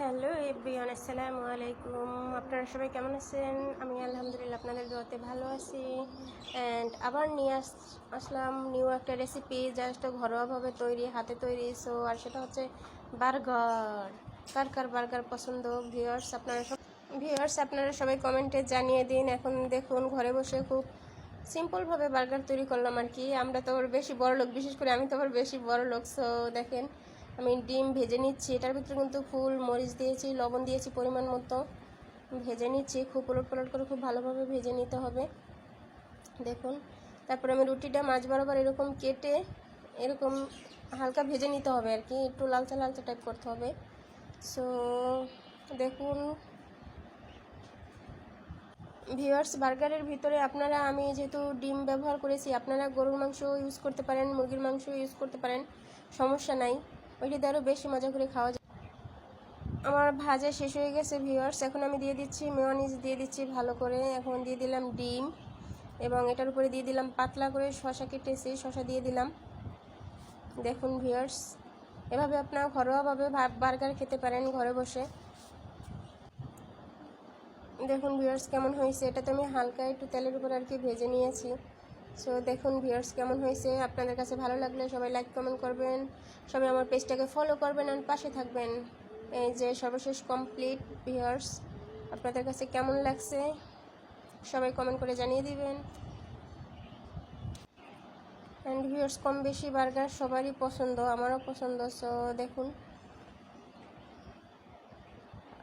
Hello everyone, আসসালামু আলাইকুম। আপনারা সবাই কেমন আছেন? আমি আলহামদুলিল্লাহ আপনাদের দোয়াতে ভালো আছি। অ্যান্ড আবার নিয়ে আস, আসলাম নিউ একটা রেসিপি জাস্ট ঘরোয়াভাবে তৈরি, হাতে তৈরি। সো আর সেটা হচ্ছে বার্গার। কার কার বার্গার পছন্দ? ভিউয়ার্স আপনারা সব ভিউয়ার্স আপনারা সবাই কমেন্টে জানিয়ে দিন। এখন দেখুন, ঘরে বসে খুব সিম্পলভাবে বার্গার তৈরি করলাম আর কি। আমরা তো বেশি বড় লোক বিশেষ করে আমি তো আবার বেশি বড় লোক সো দেখেন আমি ডিম ভেজে নিচ্ছি। এটার ভিতরে কিন্তু ফুল, মরিচ দিয়েছি, লবণ দিয়েছি পরিমাণ মতো। ভেজে নিচ্ছি, খুব উলট পালট করে খুব ভালোভাবে ভেজে নিতে হবে। দেখুন, তারপরে আমি রুটিটা মাছ বরাবর এরকম কেটে এরকম হালকা ভেজে নিতে হবে আর কি, একটু লালচা লালচা টাইপ করতে হবে। সো দেখুন ভিউয়ার্স বার্গারের ভিতরে আপনারা, আমি যেহেতু ডিম ব্যবহার করেছি, আপনারা গরুর মাংস ইউজ করতে পারেন, মুরগির মাংস ইউজ করতে পারেন, সমস্যা নাই। ওইটাতে আরও বেশি মজা করে খাওয়া যায়। আমার ভাজা শেষ হয়ে গেছে ভিউয়ার্স এখন আমি দিয়ে দিচ্ছি মেয়নিজ দিয়ে দিচ্ছি ভালো করে। এখন দিয়ে দিলাম ডিম এবং এটার উপরে দিয়ে দিলাম পাতলা করে শশা কেটেছি শশা দিয়ে দিলাম। দেখুন ভিউয়ার্স এভাবে আপনারা ঘরোয়াভাবে বার্গার খেতে পারেন ঘরে বসে। দেখুন ভিউয়ার্স কেমন হয়েছে? এটা তো আমি হালকা একটু তেলের উপর আর কি ভেজে নিয়েছি। সো দেখুন ভিউয়ার্স কেমন হয়েছে? আপনাদের কাছে ভালো লাগলে সবাই লাইক কমেন্ট করবেন। সবাই আমার পেজটাকে ফলো করবেন আর পাশে থাকবেন। এই যে সর্বশেষ কমপ্লিট ভিউয়ার্স আপনাদের কাছে কেমন লাগছে? সবাই কমেন্ট করে জানিয়ে দিবেন। অ্যান্ড ভিউয়ার্স কম বেশি বার্গার সবারই পছন্দ, আমারও পছন্দ। সো দেখুন।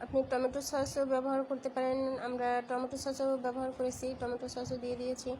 আপনি টমেটো সসও ব্যবহার করতে পারেন। আমরা টমেটো সসও ব্যবহার করেছি, টমেটো সসও দিয়ে দিয়েছি।